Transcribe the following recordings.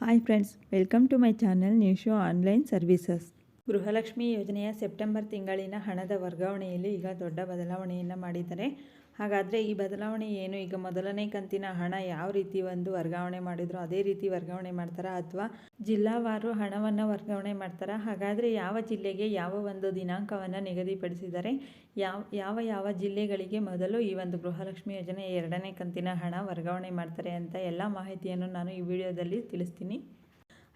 Hi friends, welcome to my channel new show online services Gruhalakshmi ಯೋಜನೆಯ September ತಿಂಗಳಿನ ಹಣದ ವರ್ಗಾವಣೆಯಲ್ಲಿ ಈಗ ದೊಡ್ಡ ಬದಲಾವಣೆಯನ್ನು ಮಾಡಿದ್ದಾರೆ. ಹಾಗಾದರೆ ಈ ಬದಲಾವಣೆ ಏನು? ಈಗ ಮೊದಲನೇ ಕಂತಿನ ಹಣ ಯಾವ ರೀತಿ ಒಂದು ವರ್ಗಾವಣೆ ಮಾಡಿದ್ರು ಅದೇ ರೀತಿ ವರ್ಗಾವಣೆ ಮಾಡ್ತಾರಾ ಅಥವಾ ಜಿಲ್ಲಾವಾರು ಹಣವನ್ನು ವರ್ಗಾವಣೆ ಮಾಡ್ತಾರಾ? ಹಾಗಾದರೆ ಯಾವ ಜಿಲ್ಲೆಗೆ ಯಾವ ಒಂದು ದಿನಾಂಕವನ್ನು ನಿಗದಿಪಡಿಸಿದರೆ ಯಾವ ಯಾವ ಯಾವ ಜಿಲ್ಲೆಗಳಿಗೆ ಮೊದಲು ಈ ಒಂದು ಗೃಹಲಕ್ಷ್ಮಿ ಯೋಜನೆ ಎರಡನೇ ಕಂತಿನ ಹಣ ವರ್ಗಾವಣೆ ಮಾಡ್ತಾರೆ ಅಂತ ಎಲ್ಲ ಮಾಹಿತಿಯನ್ನು ನಾನು ಈ ವಿಡಿಯೋದಲ್ಲಿ ತಿಳಿಸ್ತೀನಿ.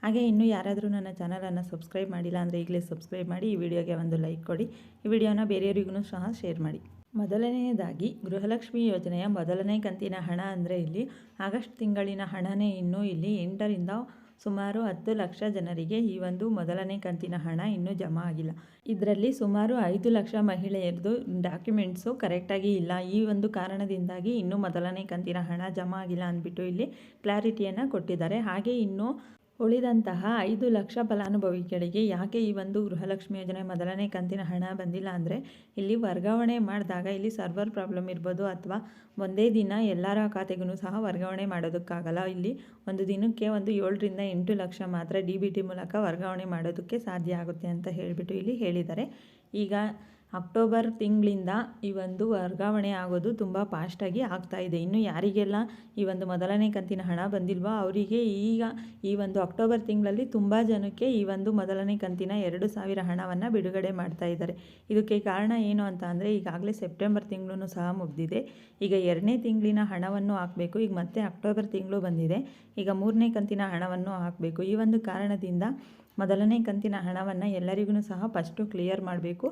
ಹಾಗೆ ಇನ್ನೂ ಯಾರಾದರೂ ನನ್ನ ಚಾನಲನ್ನು ಸಬ್ಸ್ಕ್ರೈಬ್ ಮಾಡಿಲ್ಲ ಅಂದರೆ ಈಗಲೇ ಸಬ್ಸ್ಕ್ರೈಬ್ ಮಾಡಿ ಈ ವಿಡಿಯೋಗೆ ಒಂದು ಲೈಕ್ ಕೊಡಿ. ಈ ವಿಡಿಯೋನ ಬೇರೆಯವರಿಗೂ ಸಹ ಶೇರ್ ಮಾಡಿ. ಮೊದಲನೆಯದಾಗಿ ಗೃಹಲಕ್ಷ್ಮಿ ಯೋಜನೆಯ ಮೊದಲನೇ ಕಂತಿನ ಹಣ ಅಂದರೆ ಇಲ್ಲಿ ಆಗಸ್ಟ್ ತಿಂಗಳಿನ ಹಣನೇ. ಇನ್ನೂ ಇಲ್ಲಿ ಎಂಟರಿಂದ ಸುಮಾರು ಹತ್ತು ಲಕ್ಷ ಜನರಿಗೆ ಈ ಒಂದು ಮೊದಲನೇ ಕಂತಿನ ಹಣ ಇನ್ನೂ ಜಮಾ ಆಗಿಲ್ಲ. ಇದರಲ್ಲಿ ಸುಮಾರು ಐದು ಲಕ್ಷ ಮಹಿಳೆಯರದು ಡಾಕ್ಯುಮೆಂಟ್ಸು ಕರೆಕ್ಟಾಗಿ ಇಲ್ಲ. ಈ ಒಂದು ಕಾರಣದಿಂದಾಗಿ ಇನ್ನೂ ಮೊದಲನೇ ಕಂತಿನ ಹಣ ಜಮಾ ಆಗಿಲ್ಲ ಅಂದ್ಬಿಟ್ಟು ಇಲ್ಲಿ ಕ್ಲಾರಿಟಿಯನ್ನು ಕೊಟ್ಟಿದ್ದಾರೆ. ಹಾಗೆ ಇನ್ನೂ ಉಳಿದಂತಹ ಐದು ಲಕ್ಷ ಫಲಾನುಭವಿಗಳಿಗೆ ಯಾಕೆ ಈ ಒಂದು ಗೃಹಲಕ್ಷ್ಮಿ ಯೋಜನೆ ಮೊದಲನೇ ಕಂತಿನ ಹಣ ಬಂದಿಲ್ಲ ಅಂದರೆ ಇಲ್ಲಿ ವರ್ಗಾವಣೆ ಮಾಡಿದಾಗ ಇಲ್ಲಿ ಸರ್ವರ್ ಪ್ರಾಬ್ಲಮ್ ಇರ್ಬೋದು ಅಥವಾ ಒಂದೇ ದಿನ ಎಲ್ಲರ ಖಾತೆಗೂ ಸಹ ವರ್ಗಾವಣೆ ಮಾಡೋದಕ್ಕಾಗಲ್ಲ. ಇಲ್ಲಿ ಒಂದು ದಿನಕ್ಕೆ ಒಂದು ಏಳರಿಂದ ಎಂಟು ಲಕ್ಷ ಮಾತ್ರ ಡಿ ಮೂಲಕ ವರ್ಗಾವಣೆ ಮಾಡೋದಕ್ಕೆ ಸಾಧ್ಯ ಆಗುತ್ತೆ ಅಂತ ಹೇಳಿಬಿಟ್ಟು ಇಲ್ಲಿ ಹೇಳಿದ್ದಾರೆ. ಈಗ ಅಕ್ಟೋಬರ್ ತಿಂಗಳಿಂದ ಈ ಒಂದು ವರ್ಗಾವಣೆ ಆಗೋದು ತುಂಬ ಫಾಸ್ಟಾಗಿ ಇದೆ. ಇನ್ನು ಯಾರಿಗೆಲ್ಲ ಈ ಒಂದು ಮೊದಲನೇ ಕಂತಿನ ಹಣ ಬಂದಿಲ್ವೋ ಅವರಿಗೆ ಈಗ ಈ ಒಂದು ಅಕ್ಟೋಬರ್ ತಿಂಗಳಲ್ಲಿ ತುಂಬ ಜನಕ್ಕೆ ಈ ಒಂದು ಮೊದಲನೇ ಕಂತಿನ ಎರಡು ಸಾವಿರ ಹಣವನ್ನು ಬಿಡುಗಡೆ ಮಾಡ್ತಾ ಇದ್ದಾರೆ. ಇದಕ್ಕೆ ಕಾರಣ ಏನು ಅಂತ ಅಂದರೆ ಈಗಾಗಲೇ ಸೆಪ್ಟೆಂಬರ್ ತಿಂಗಳೂ ಸಹ ಮುಗಿದಿದೆ. ಈಗ ಎರಡನೇ ತಿಂಗಳಿನ ಹಣವನ್ನು ಹಾಕಬೇಕು. ಈಗ ಮತ್ತೆ ಅಕ್ಟೋಬರ್ ತಿಂಗಳು ಬಂದಿದೆ. ಈಗ ಮೂರನೇ ಕಂತಿನ ಹಣವನ್ನು ಹಾಕಬೇಕು. ಈ ಒಂದು ಕಾರಣದಿಂದ ಮೊದಲನೇ ಕಂತಿನ ಹಣವನ್ನು ಎಲ್ಲರಿಗೂ ಸಹ ಫಸ್ಟು ಕ್ಲಿಯರ್ ಮಾಡಬೇಕು.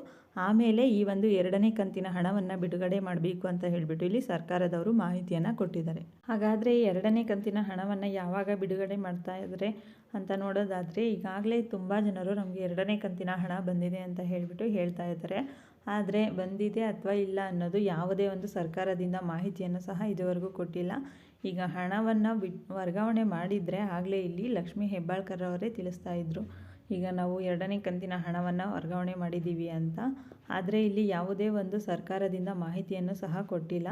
ಆಮೇಲೆ ಈ ಒಂದು ಎರಡನೇ ಕಂತಿನ ಹಣವನ್ನು ಬಿಡುಗಡೆ ಮಾಡಬೇಕು ಅಂತ ಹೇಳಿಬಿಟ್ಟು ಇಲ್ಲಿ ಸರ್ಕಾರದವರು ಮಾಹಿತಿಯನ್ನು ಕೊಟ್ಟಿದ್ದಾರೆ. ಹಾಗಾದರೆ ಎರಡನೇ ಕಂತಿನ ಹಣವನ್ನು ಯಾವಾಗ ಬಿಡುಗಡೆ ಮಾಡ್ತಾ ಇದ್ದಾರೆ ಅಂತ ನೋಡೋದಾದರೆ ಈಗಾಗಲೇ ತುಂಬ ಜನರು ನಮಗೆ ಎರಡನೇ ಕಂತಿನ ಹಣ ಬಂದಿದೆ ಅಂತ ಹೇಳಿಬಿಟ್ಟು ಹೇಳ್ತಾ ಇದ್ದಾರೆ. ಆದರೆ ಬಂದಿದೆ ಅಥವಾ ಇಲ್ಲ ಅನ್ನೋದು ಯಾವುದೇ ಒಂದು ಸರ್ಕಾರದಿಂದ ಮಾಹಿತಿಯನ್ನು ಸಹ ಇದುವರೆಗೂ ಕೊಟ್ಟಿಲ್ಲ. ಈಗ ಹಣವನ್ನು ವರ್ಗಾವಣೆ ಮಾಡಿದರೆ ಆಗಲೇ ಇಲ್ಲಿ ಲಕ್ಷ್ಮೀ ಹೆಬ್ಬಾಳ್ಕರ್ ಅವರೇ ತಿಳಿಸ್ತಾ ಇದ್ದರು ಈಗ ನಾವು ಎರಡನೇ ಕಂತಿನ ಹಣವನ್ನು ವರ್ಗಾವಣೆ ಮಾಡಿದ್ದೀವಿ ಅಂತ. ಆದರೆ ಇಲ್ಲಿ ಯಾವುದೇ ಒಂದು ಸರ್ಕಾರದಿಂದ ಮಾಹಿತಿಯನ್ನು ಸಹ ಕೊಟ್ಟಿಲ್ಲ.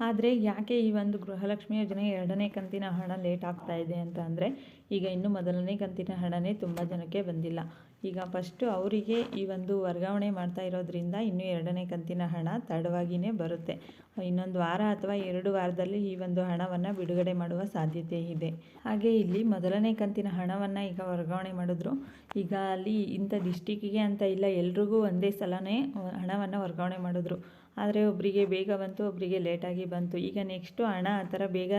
ಆದರೆ ಯಾಕೆ ಈ ಒಂದು ಗೃಹಲಕ್ಷ್ಮಿ ಯೋಜನೆ ಎರಡನೇ ಕಂತಿನ ಹಣ ಲೇಟ್ ಆಗ್ತಾ ಇದೆ ಅಂತ ಅಂದರೆ ಈಗ ಇನ್ನು ಮೊದಲನೇ ಕಂತಿನ ಹಣವೇ ತುಂಬ ಜನಕ್ಕೆ ಬಂದಿಲ್ಲ. ಈಗ ಫಸ್ಟು ಅವರಿಗೆ ಈ ಒಂದು ವರ್ಗಾವಣೆ ಮಾಡ್ತಾ ಇರೋದ್ರಿಂದ ಇನ್ನೂ ಎರಡನೇ ಕಂತಿನ ಹಣ ತಡವಾಗಿಯೇ ಬರುತ್ತೆ. ಇನ್ನೊಂದು ವಾರ ಅಥವಾ ಎರಡು ವಾರದಲ್ಲಿ ಈ ಒಂದು ಹಣವನ್ನು ಬಿಡುಗಡೆ ಮಾಡುವ ಸಾಧ್ಯತೆ ಇದೆ. ಹಾಗೆ ಇಲ್ಲಿ ಮೊದಲನೇ ಕಂತಿನ ಹಣವನ್ನು ಈಗ ವರ್ಗಾವಣೆ ಮಾಡಿದ್ರು. ಈಗ ಅಲ್ಲಿ ಇಂಥ ಡಿಸ್ಟಿಕ್ಕಿಗೆ ಅಂತ ಇಲ್ಲ, ಎಲ್ರಿಗೂ ಒಂದೇ ಸಲನೇ ಹಣವನ್ನು ವರ್ಗಾವಣೆ ಮಾಡಿದ್ರು. ಆದರೆ ಒಬ್ಬರಿಗೆ ಬೇಗ ಬಂತು ಒಬ್ಬರಿಗೆ ಲೇಟಾಗಿ ಬಂತು. ಈಗ ನೆಕ್ಸ್ಟು ಹಣ ಆ ಥರ ಬೇಗ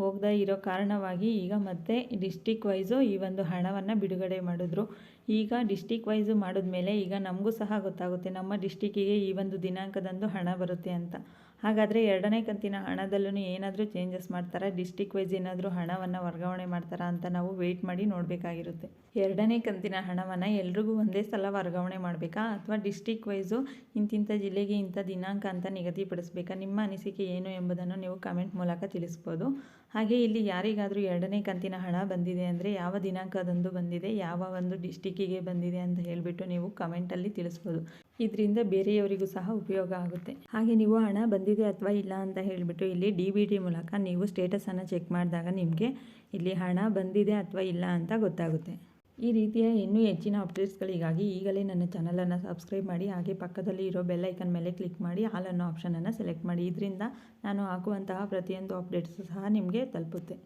ಹೋಗದೇ ಇರೋ ಕಾರಣವಾಗಿ ಈಗ ಮತ್ತೆ ಡಿಸ್ಟಿಕ್ ವೈಸು ಈ ಒಂದು ಹಣವನ್ನು ಬಿಡುಗಡೆ ಮಾಡಿದ್ರು. ಈಗ ಡಿಸ್ಟಿಕ್ ವೈಸು ಮಾಡಿದ್ಮೇಲೆ ಈಗ ನಮಗೂ ಸಹ ಗೊತ್ತಾಗುತ್ತೆ ನಮ್ಮ ಡಿಸ್ಟಿಕ್ಕಿಗೆ ಈ ಒಂದು ದಿನಾಂಕದಂದು ಹಣ ಬರುತ್ತೆ ಅಂತ. ಹಾಗಾದರೆ ಎರಡನೇ ಕಂತಿನ ಹಣದಲ್ಲೂ ಏನಾದರೂ ಚೇಂಜಸ್ ಮಾಡ್ತಾರಾ? ಡಿಸ್ಟಿಕ್ ವೈಸ್ ಏನಾದರೂ ಹಣವನ್ನು ವರ್ಗಾವಣೆ ಮಾಡ್ತಾರಾ ಅಂತ ನಾವು ವೆಯ್ಟ್ ಮಾಡಿ ನೋಡಬೇಕಾಗಿರುತ್ತೆ. ಎರಡನೇ ಕಂತಿನ ಹಣವನ್ನು ಎಲ್ರಿಗೂ ಒಂದೇ ಸಲ ವರ್ಗಾವಣೆ ಮಾಡಬೇಕಾ? ಅಥವಾ ಡಿಸ್ಟಿಕ್ ವೈಸು ಇಂತಿಂಥ ಜಿಲ್ಲೆಗೆ ಇಂಥ ದಿನಾಂಕ ಅಂತ ನಿಗದಿಪಡಿಸಬೇಕಾ? ನಿಮ್ಮ ಅನಿಸಿಕೆ ಏನು ಎಂಬುದನ್ನು ನೀವು ಕಮೆಂಟ್ ಮೂಲಕ ತಿಳಿಸ್ಬೋದು. ಹಾಗೆ ಇಲ್ಲಿ ಯಾರಿಗಾದರೂ ಎರಡನೇ ಕಂತಿನ ಹಣ ಬಂದಿದೆ ಅಂದರೆ ಯಾವ ದಿನಾಂಕದಂದು ಬಂದಿದೆ, ಯಾವ ಒಂದು ಡಿಸ್ಟಿಕ್ಕಿಗೆ ಬಂದಿದೆ ಅಂತ ಹೇಳಿಬಿಟ್ಟು ನೀವು ಕಮೆಂಟಲ್ಲಿ ತಿಳಿಸ್ಬೋದು. ಇದರಿಂದ ಬೇರೆಯವರಿಗೂ ಸಹ ಉಪಯೋಗ ಆಗುತ್ತೆ. ಹಾಗೆ ನೀವು ಹಣ ಬಂದಿದೆ ಅಥವಾ ಇಲ್ಲ ಅಂತ ಹೇಳಿಬಿಟ್ಟು ಇಲ್ಲಿ ಡಿ ಬಿ ಟಿ ಮೂಲಕ ನೀವು ಸ್ಟೇಟಸನ್ನು ಚೆಕ್ ಮಾಡಿದಾಗ ನಿಮಗೆ ಇಲ್ಲಿ ಹಣ ಬಂದಿದೆ ಅಥವಾ ಇಲ್ಲ ಅಂತ ಗೊತ್ತಾಗುತ್ತೆ. ಈ ರೀತಿಯ ಇನ್ನೂ ಹೆಚ್ಚಿನ ಅಪ್ಡೇಟ್ಸ್ಗಳಿಗಾಗಿ ಈಗಲೇ ನನ್ನ ಚಾನಲನ್ನು ಸಬ್ಸ್ಕ್ರೈಬ್ ಮಾಡಿ, ಹಾಗೆ ಪಕ್ಕದಲ್ಲಿ ಇರೋ ಬೆಲ್ಲೈಕನ್ ಮೇಲೆ ಕ್ಲಿಕ್ ಮಾಡಿ ಆಲ್ ಅನ್ನೋ ಆಪ್ಷನನ್ನು ಸೆಲೆಕ್ಟ್ ಮಾಡಿ. ಇದರಿಂದ ನಾನು ಹಾಕುವಂತಹ ಪ್ರತಿಯೊಂದು ಅಪ್ಡೇಟ್ಸು ಸಹ ನಿಮಗೆ ತಲುಪುತ್ತೆ.